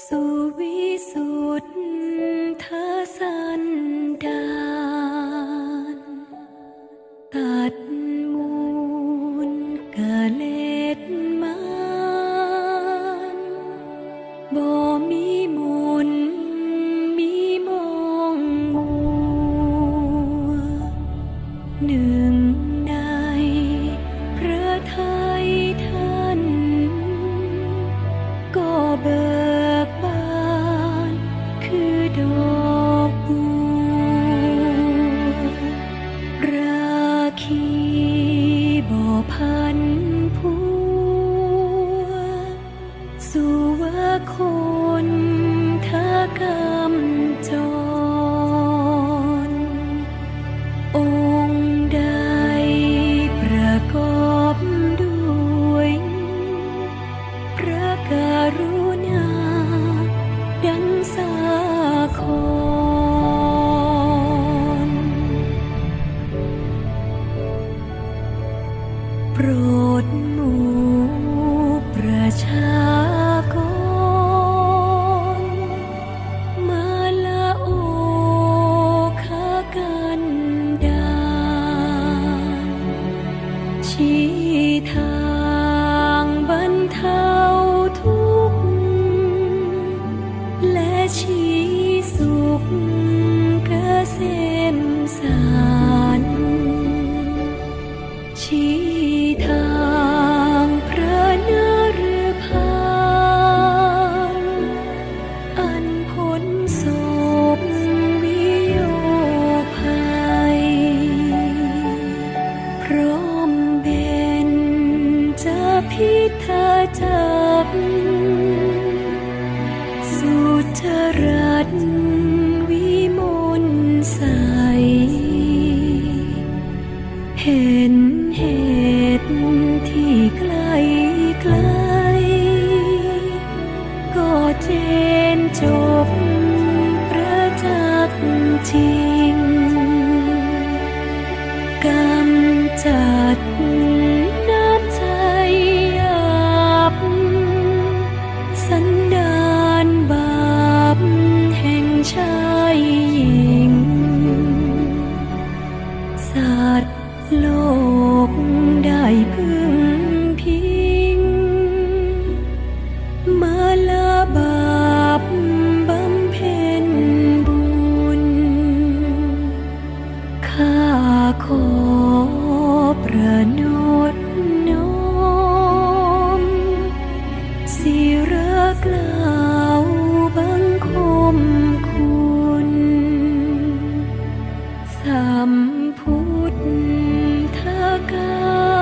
สุวิสุทธสันดานตัดมูลกะเล็ดมานบ่มีมูลมีมองมัวหนึ่ง รดหมู่ประชากรมาละโอคากันดาชี้ทา ทาจักสุจรัตวิมลใส เห็นเหตุที่ไกลไกล ก็เจนจบ สัตว์โลกได้พึ่งพิง มาละบาปบำเพ็ญบุญ ข้าขอประนดน้อมสิระกล่าำพุทธการุณอย่าภาพนา